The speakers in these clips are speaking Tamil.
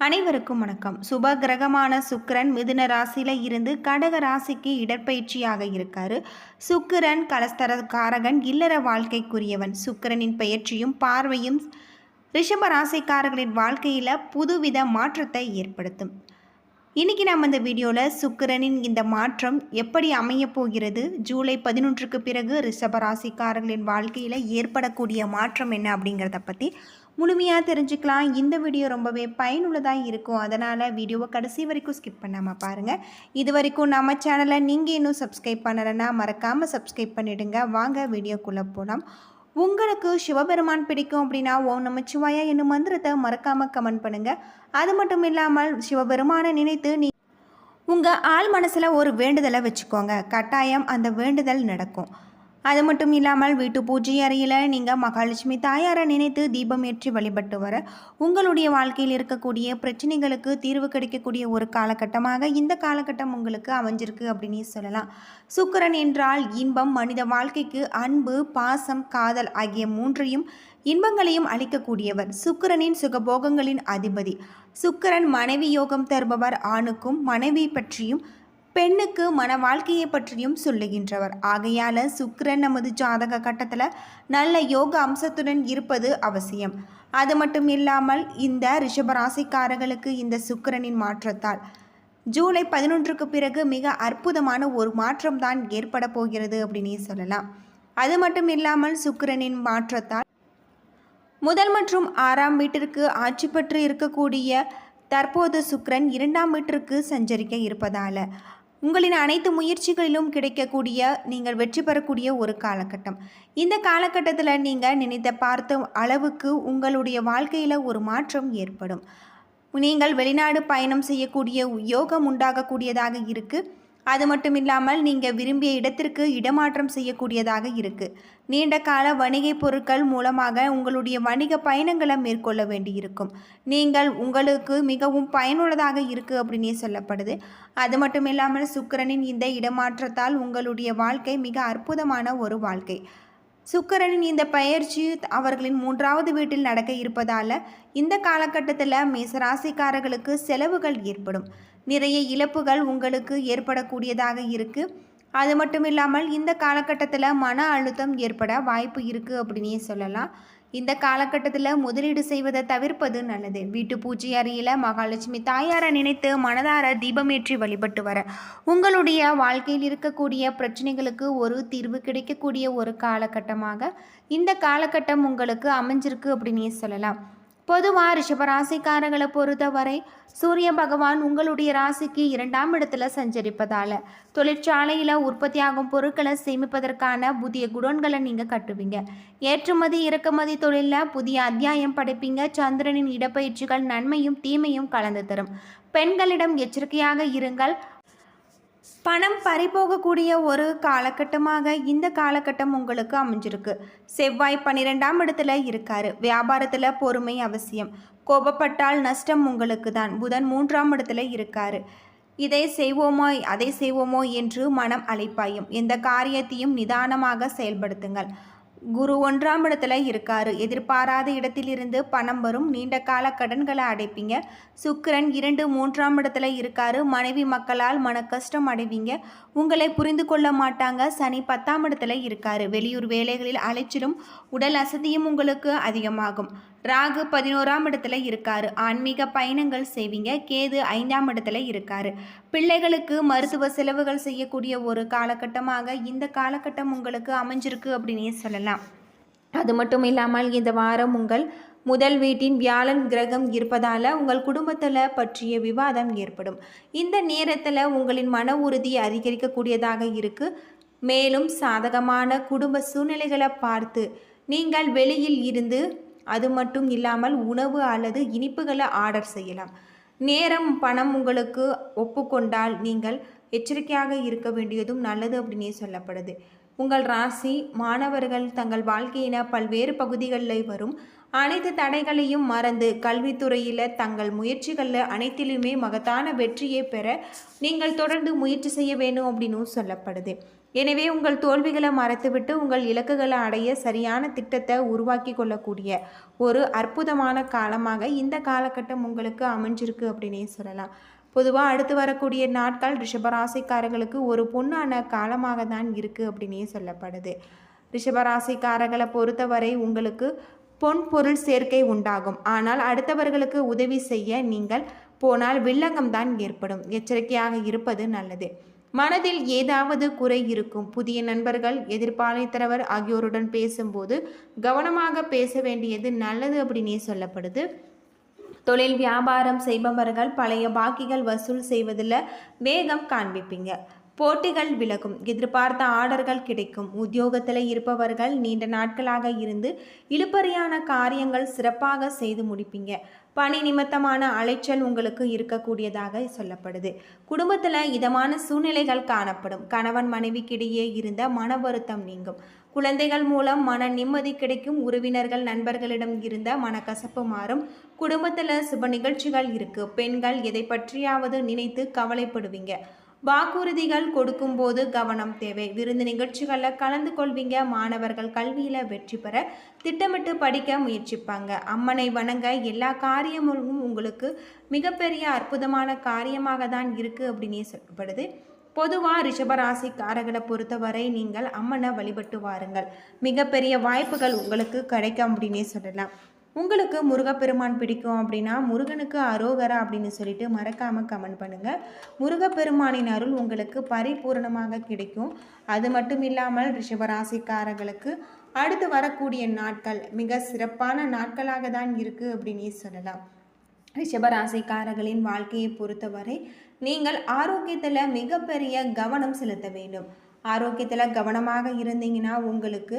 அனைவருக்கும் வணக்கம். சுப கிரகமான சுக்கிரன் மிதுன ராசியில் இருந்து கடக ராசிக்கு இடற்பயிற்சியாக இருக்கார். சுக்கிரன் கலஸ்தர காரகன் இல்லற வாழ்க்கைக்குரியவன். சுக்கிரனின் பெயர்ச்சியும் பார்வையும் ரிஷப ராசிக்காரர்களின் வாழ்க்கையில் புதுவித மாற்றத்தை ஏற்படுத்தும். இன்னைக்கு நம்ம இந்த வீடியோவில் சுக்கிரனின் இந்த மாற்றம் எப்படி அமையப் போகிறது? ஜூலை பதினொன்றுக்கு பிறகு ரிஷப ராசிக்காரர்களின் வாழ்க்கையில் ஏற்படக்கூடிய மாற்றம் என்ன அப்படிங்கிறத பற்றி முழுமையாக தெரிஞ்சுக்கலாம். இந்த வீடியோ ரொம்பவே பயனுள்ளதாக இருக்கும். அதனால் வீடியோவை கடைசி வரைக்கும் ஸ்கிப் பண்ணாமல் பாருங்கள் இது வரைக்கும் நம்ம சேனலை நீங்கள் இன்னும் சப்ஸ்கிரைப் பண்ணலைன்னா மறக்காமல் சப்ஸ்கிரைப் பண்ணிவிடுங்க வாங்க வீடியோக்குள்ளே போகலாம் உங்களுக்கு சிவபெருமான் பிடிக்கும் அப்படின்னா ஓம் நமச்சிவாயா என்னும் மந்திரத்தை மறக்காமல் கமெண்ட் பண்ணுங்கள் அது மட்டும் இல்லாமல் சிவபெருமானை நினைத்து நீ உங்கள் ஆள் மனசில் ஒரு வேண்டுதலை வச்சுக்கோங்க. கட்டாயம் அந்த வேண்டுதல் நடக்கும். அது மட்டும் இல்லாமல் வீட்டு பூஜை அறையில் நீங்கள் மகாலட்சுமி தாயாரை நினைத்து தீபம் ஏற்றி வழிபட்டு வர உங்களுடைய வாழ்க்கையில் இருக்கக்கூடிய பிரச்சனைகளுக்கு தீர்வு கிடைக்கக்கூடிய ஒரு காலகட்டமாக இந்த காலகட்டம் உங்களுக்கு அமைஞ்சிருக்கு அப்படின்னு சொல்லலாம். சுக்கிரன் என்றால் இன்பம் மனித வாழ்க்கைக்கு அன்பு பாசம் காதல் ஆகிய மூன்றையும் இன்பங்களையும் அளிக்கக்கூடியவர். சுக்கிரனின் சுகபோகங்களின் அதிபதி. சுக்கிரன் மனைவி யோகம் தருபவர் ஆணுக்கும் மனைவி பற்றியும் பெண்ணுக்கு மன வாழ்க்கையை பற்றியும் சொல்லுகின்றவர். ஆகையால் சுக்கிரன் நமது ஜாதக கட்டத்தில் நல்ல யோக அம்சத்துடன் இருப்பது அவசியம். அது மட்டும் இல்லாமல் இந்த ரிஷபராசிக்காரர்களுக்கு இந்த சுக்கிரனின் மாற்றத்தால். ஜூலை பதினொன்றுக்கு பிறகு மிக அற்புதமான ஒரு மாற்றம் தான் ஏற்பட போகிறது அப்படின்னே சொல்லலாம். அது மட்டும் இல்லாமல் சுக்கிரனின் மாற்றத்தால் முதல் மற்றும் ஆறாம் வீட்டிற்கு ஆட்சி பெற்று இருக்கக்கூடிய தற்போது சுக்ரன் இரண்டாம் வீட்டிற்கு சஞ்சரிக்க இருப்பதால். உங்களின் அனைத்து முயற்சிகளிலும் கிடைக்கக்கூடிய நீங்கள் வெற்றி பெறக்கூடிய ஒரு காலகட்டம். இந்த காலகட்டத்தில் நீங்கள் நினைத்த பார்த்த அளவுக்கு உங்களுடைய வாழ்க்கையில் ஒரு மாற்றம் ஏற்படும். நீங்கள் வெளிநாடு பயணம் செய்யக்கூடிய யோகம் உண்டாகக்கூடியதாக இருக்குது அது மட்டும் இல்லாமல் நீங்கள் விரும்பிய இடத்திற்கு இடமாற்றம் செய்யக்கூடியதாக இருக்குது நீண்ட கால வணிகப் பொருட்கள் மூலமாக உங்களுடைய வணிக பயணங்களை மேற்கொள்ள வேண்டியிருக்கும். நீங்கள் உங்களுக்கு மிகவும் பயனுள்ளதாக இருக்குது அப்படின்னே சொல்லப்படுது. அது மட்டும் இல்லாமல் சுக்கிரனின் இந்த இடமாற்றத்தால் உங்களுடைய வாழ்க்கை மிக அற்புதமான ஒரு வாழ்க்கை. சுக்கரனின் இந்த பயிற்சி அவர்களின் மூன்றாவது வீட்டில் நடக்க இருப்பதால் இந்த காலகட்டத்தில் மேசராசிக்காரர்களுக்கு செலவுகள் ஏற்படும். நிறைய இழப்புகள் உங்களுக்கு ஏற்படக்கூடியதாக இருக்குது அது மட்டும் இல்லாமல் இந்த காலகட்டத்தில் மன அழுத்தம் ஏற்பட வாய்ப்பு இருக்குது அப்படின்னே சொல்லலாம். இந்த காலகட்டத்தில் முதலீடு செய்வதை தவிர்ப்பது நல்லது. வீட்டு பூஜை அறையில் மகாலட்சுமி தாயாரை நினைத்து மனதார தீபமேற்றி வழிபட்டு வர. உங்களுடைய வாழ்க்கையில் இருக்கக்கூடிய பிரச்சனைகளுக்கு ஒரு தீர்வு கிடைக்கக்கூடிய ஒரு காலகட்டமாக இந்த காலகட்டம் உங்களுக்கு அமைஞ்சிருக்கு அப்படின்னே சொல்லலாம். பொதுவாக ரிஷபராசிக்காரங்களை பொறுத்தவரை சூரிய பகவான் உங்களுடைய ராசிக்கு இரண்டாம் இடத்துல சஞ்சரிப்பதால் தொழிற்சாலையில் உற்பத்தியாகும் பொருட்களை சேமிப்பதற்கான புதிய குடோன்களை நீங்கள் கட்டுவீங்க. ஏற்றுமதி இறக்குமதி தொழிலில் புதிய அத்தியாயம் படைப்பீங்க. சந்திரனின் இடப்பயிற்சிகள் நன்மையும் தீமையும் கலந்து தரும். பெண்களிடம் எச்சரிக்கையாக இருங்கள். பணம் பறிபோகக்கூடிய ஒரு காலகட்டமாக இந்த காலகட்டம் உங்களுக்கு அமைஞ்சிருக்கு. செவ்வாய் பன்னிரெண்டாம் இடத்துல இருக்காரு. வியாபாரத்தில் பொறுமை அவசியம். கோபப்பட்டால் நஷ்டம் உங்களுக்கு தான் புதன் மூன்றாம் இடத்துல இருக்காரு. இதை செய்வோமோ? அதை செய்வோமோ? என்று மனம் அலைப்பாயும் எந்த காரியத்தையும் நிதானமாக செயல்படுத்துங்கள். குரு ஒன்றாம் இடத்துல இருக்காரு. எதிர்பாராத இடத்திலிருந்து பணம் வரும். நீண்ட கால கடன்களை அடைப்பீங்க. சுக்கிரன் இரண்டு மூன்றாம் இடத்துல இருக்காரு. மனைவி மக்களால் மன கஷ்டம் அடைவீங்க. உங்களை புரிந்து கொள்ள மாட்டாங்க. சனி பத்தாம் இடத்துல இருக்காரு. வெளியூர் வேலைகளில் அலைச்சலும் உடல் அசதியும் உங்களுக்கு அதிகமாகும். ராகு பதினோராம் இடத்துல இருக்காரு. ஆன்மீக பயணங்கள் செய்வீங்க. கேது ஐந்தாம் இடத்துல இருக்காரு. பிள்ளைகளுக்கு மருத்துவ செலவுகள் செய்யக்கூடிய ஒரு காலகட்டமாக இந்த காலகட்டம் உங்களுக்கு அமைஞ்சிருக்கு அப்படின்னே சொல்லலாம். அது மட்டும் இல்லாமல் இந்த வாரம் உங்கள் முதல் வீட்டின் வியாழன் கிரகம் இருப்பதால் உங்கள் குடும்பத்தில் பற்றிய விவாதம் ஏற்படும். இந்த நேரத்தில் உங்களின் மன உறுதி அதிகரிக்கக்கூடியதாக இருக்குது மேலும் சாதகமான குடும்ப சூழ்நிலைகளை பார்த்து நீங்கள் வெளியில் இருந்து அது மட்டும் இல்லாமல் உணவு அல்லது இனிப்புகளை ஆர்டர் செய்யலாம். நேரம் பணம் உங்களுக்கு ஒப்புக்கொண்டால் நீங்கள் எச்சரிக்கையாக இருக்க வேண்டியதும் நல்லது அப்படின்னே சொல்லப்படுது. உங்கள் ராசி மாணவர்கள் தங்கள் வாழ்க்கையின பல்வேறு பகுதிகளில் வரும். அனைத்து தடைகளையும் மறந்து கல்வித்துறையில் தங்கள் முயற்சிகளில் அனைத்திலுமே மகத்தான வெற்றியை பெற நீங்கள் தொடர்ந்து முயற்சி செய்ய வேணும் அப்படின்னும் சொல்லப்படுது. எனவே உங்கள் தோல்விகளை மறைத்துவிட்டு உங்கள் இலக்குகளை அடைய சரியான திட்டத்தை உருவாக்கி கொள்ளக்கூடிய ஒரு அற்புதமான காலமாக இந்த காலகட்டம் உங்களுக்கு அமைஞ்சிருக்கு அப்படின்னே சொல்லலாம். பொதுவாக அடுத்து வரக்கூடிய நாட்கள் ரிஷபராசிக்காரர்களுக்கு ஒரு பொண்ணான காலமாக தான் இருக்குது அப்படின்னே சொல்லப்படுது. ரிஷபராசிக்காரர்களை பொறுத்தவரை உங்களுக்கு பொன் பொருள் சேர்க்கை உண்டாகும். ஆனால் அடுத்தவர்களுக்கு உதவி செய்ய நீங்கள் போனால் வில்லங்கம் தான் ஏற்படும். எச்சரிக்கையாக இருப்பது நல்லது. மனதில் ஏதாவது குறை இருக்கும். புதிய நண்பர்கள் எதிர்பாலித்தரவர் ஆகியோருடன் பேசும்போது கவனமாக பேச வேண்டியது நல்லது அப்படின்னே சொல்லப்படுது. தொழில் வியாபாரம் செய்பவர்கள் பழைய பாக்கிகள் வசூல் செய்வதில் வேகம் காண்பிப்பீங்க. போட்டிகள் விலகும். எதிர்பார்த்த ஆர்டர்கள் கிடைக்கும். உத்தியோகத்தில் இருப்பவர்கள் நீண்ட நாட்களாக இருந்து இழுபறியான காரியங்கள் சிறப்பாக செய்து முடிப்பீங்க. பணி நிமித்தமான அலைச்சல் உங்களுக்கு இருக்கக்கூடியதாக சொல்லப்படுது. குடும்பத்தில் இதமான சூழ்நிலைகள் காணப்படும். கணவன் மனைவிக்கிடையே இருந்த மன வருத்தம் நீங்கும். குழந்தைகள் மூலம் மன நிம்மதி கிடைக்கும். உறவினர்கள் நண்பர்களிடம் இருந்த மனக்கசப்பு மாறும். குடும்பத்தில் சுப நிகழ்ச்சிகள் இருக்கு. பெண்கள் எதை பற்றியாவது நினைத்து கவலைப்படுவீங்க. வாக்குறுதிகள் கொடுக்கும்போது கவனம் தேவை. விருந்து நிகழ்ச்சிகளில் கலந்து கொள்வீங்க. மாணவர்கள் கல்வியில் வெற்றி பெற திட்டமிட்டு படிக்க முயற்சிப்பாங்க. அம்மனை வணங்க எல்லா காரியமும் உங்களுக்கு மிகப்பெரிய அற்புதமான காரியமாக தான் இருக்குது அப்படின்னே சொல்லப்படுது. பொதுவாக ரிஷபராசிக்காரர்களை பொறுத்தவரை நீங்கள் அம்மனை வழிபட்டு வாருங்கள். மிகப்பெரிய வாய்ப்புகள் உங்களுக்கு கிடைக்கும் அப்படின்னே சொல்லலாம். உங்களுக்கு முருகப்பெருமான் பிடிக்கும் அப்படின்னா முருகனுக்கு அரோகரா அப்படின்னு சொல்லிட்டு மறக்காமல் கமெண்ட் பண்ணுங்கள் முருகப்பெருமானின் அருள் உங்களுக்கு பரிபூர்ணமாக கிடைக்கும். அது மட்டும் இல்லாமல் ரிஷபராசிக்காரர்களுக்கு அடுத்து வரக்கூடிய நாட்கள் மிக சிறப்பான நாட்களாக தான் இருக்குது அப்படின்னே சொல்லலாம். ரிஷபராசிக்காரர்களின் வாழ்க்கையை பொறுத்தவரை நீங்கள் ஆரோக்கியத்தில் மிகப்பெரிய கவனம் செலுத்த வேண்டும். ஆரோக்கியத்தில் கவனமாக இருந்தீங்கன்னா உங்களுக்கு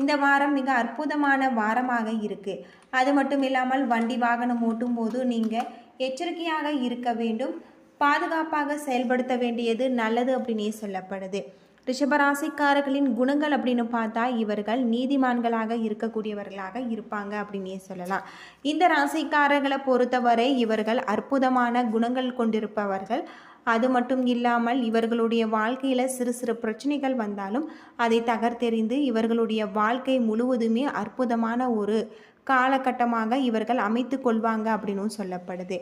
இந்த வாரம் மிக அற்புதமான வாரமாக இருக்குது அது மட்டும் இல்லாமல் வண்டி வாகனம் ஓட்டும் போது நீங்கள் எச்சரிக்கையாக இருக்க வேண்டும். பாதுகாப்பாக செயல்படுத்த வேண்டியது நல்லது அப்படின்னே சொல்லப்படுது. ரிஷபராசிக்காரர்களின் குணங்கள் அப்படின்னு பார்த்தா இவர்கள் நீதிமான்களாக இருக்கக்கூடியவர்களாக இருப்பாங்க அப்படின்னே சொல்லலாம். இந்த ராசிக்காரர்களை பொறுத்தவரை இவர்கள் அற்புதமான குணங்கள் கொண்டிருப்பவர்கள். அது மட்டும் இல்லாமல் இவர்களுடைய வாழ்க்கையில் சிறு சிறு பிரச்சனைகள் வந்தாலும் அதை தகர்த்தெறிந்து இவர்களுடைய வாழ்க்கை முழுவதுமே அற்புதமான ஒரு காலகட்டமாக இவர்கள் அமைத்து கொள்வாங்க அப்படின்னும் சொல்லப்படுது.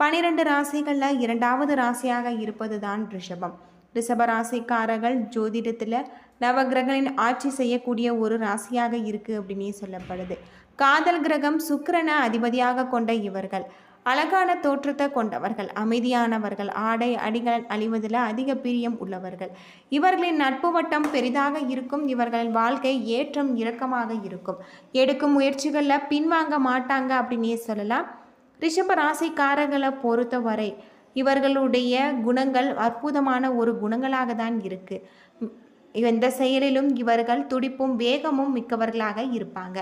பனிரெண்டு ராசிகளில் இரண்டாவது ராசியாக இருப்பது தான் ரிஷபம். ரிஷப ராசிக்காரர்கள் ஜோதிடத்தில் நவகிரகங்களின் ஆட்சி செய்யக்கூடிய ஒரு ராசியாக இருக்குது அப்படின்னே சொல்லப்படுது. காதல் கிரகம் சுக்கிரனை அதிபதியாக கொண்ட இவர்கள். அழகான தோற்றத்தை கொண்டவர்கள் அமைதியானவர்கள் ஆடை அடிகள் அழிவதில் அதிக பிரியம் உள்ளவர்கள். இவர்களின் நட்பு வட்டம் பெரிதாக இருக்கும் இவர்களின் வாழ்க்கை ஏற்றம் இறக்கமாக இருக்கும். எடுக்கும் முயற்சிகளில் பின்வாங்க மாட்டாங்க அப்படின்னே சொல்லலாம். ரிஷப ராசிக்காரர்களை பொறுத்தவரை இவர்களுடைய குணங்கள் அற்புதமான ஒரு குணங்களாக தான் இருக்குது எந்த செயலிலும் இவர்கள் துடிப்பும் வேகமும் மிக்கவர்களாக இருப்பாங்க.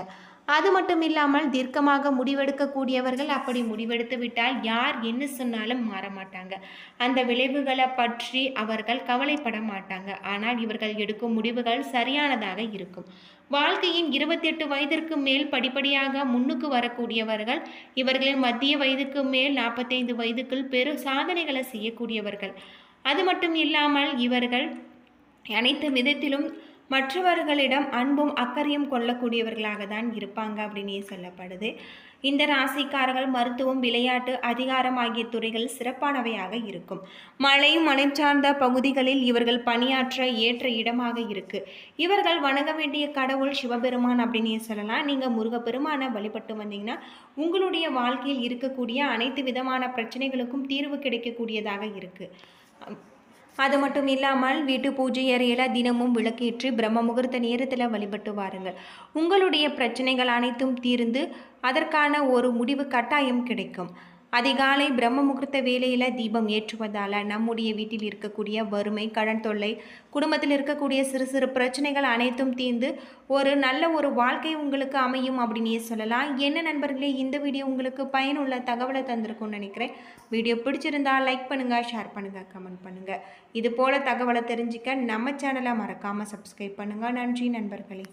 அது மட்டும் இல்லாமல் தீர்க்கமாக முடிவெடுக்கக்கூடியவர்கள் அப்படி முடிவெடுத்து விட்டால் யார் என்ன சொன்னாலும் மாற மாட்டாங்க அந்த விளைவுகளை பற்றி அவர்கள் கவலைப்பட மாட்டாங்க. ஆனால் இவர்கள் எடுக்கும் முடிவுகள் சரியானதாக இருக்கும். வாழ்க்கையின் இருபத்தெட்டு வயதிற்கு மேல் படிப்படியாக முன்னுக்கு வரக்கூடியவர்கள் இவர்களின் மத்திய வயதுக்கு மேல் நாற்பத்தைந்து வயதுக்குள் பெரும் சாதனைகளை செய்யக்கூடியவர்கள். அது மட்டும் இல்லாமல் இவர்கள் அனைத்து விதத்திலும் மற்றவர்களிடம் அன்பும் அக்கறையும் கொள்ளக்கூடியவர்களாக தான் இருப்பாங்க அப்படின்னே சொல்லப்படுது. இந்த ராசிக்காரர்கள் மருத்துவம் விளையாட்டு அதிகாரம் ஆகிய துறைகள் சிறப்பானவையாக இருக்கும். மலை மலை சார்ந்த பகுதிகளில் இவர்கள் பணியாற்ற ஏற்ற இடமாக இருக்கு. இவர்கள் வணங்க வேண்டிய கடவுள் சிவபெருமான் அப்படின்னே சொல்லலாம். நீங்கள் முருகப்பெருமானை வழிபட்டு வந்தீங்கன்னா உங்களுடைய வாழ்க்கையில் இருக்கக்கூடிய அனைத்து விதமான பிரச்சனைகளுக்கும் தீர்வு கிடைக்கக்கூடியதாக இருக்குது அது மட்டும் இல்லாமல் வீட்டு பூஜை அறையில் தினமும் விளக்கேற்றி பிரம்ம முகூர்த்த நேரத்தில் வழிபட்டு வாருங்கள். உங்களுடைய பிரச்சனைகள் அனைத்தும் தீர்ந்து அதற்கான ஒரு முடிவு கட்டாயம் கிடைக்கும். அதிகாலை பிரம்ம முகூர்த்த வேலையில் தீபம் ஏற்றுவதால் நம்முடைய வீட்டில் இருக்கக்கூடிய வறுமை கடன் தொல்லை குடும்பத்தில் இருக்கக்கூடிய சிறு சிறு பிரச்சனைகள் அனைத்தும் தீர்ந்து ஒரு நல்ல ஒரு வாழ்க்கை உங்களுக்கு அமையும் அப்படின்னே சொல்லலாம். என்ன நண்பர்களே இந்த வீடியோ உங்களுக்கு பயனுள்ள தகவலை தந்திருக்கும்னு நினைக்கிறேன். வீடியோ பிடிச்சிருந்தா லைக் பண்ணுங்கள் ஷேர் பண்ணுங்கள் கமெண்ட் பண்ணுங்கள் இது போல் தகவலை தெரிஞ்சுக்க நம்ம சேனலை மறக்காமல் சப்ஸ்கிரைப் பண்ணுங்கள் நன்றி நண்பர்களே.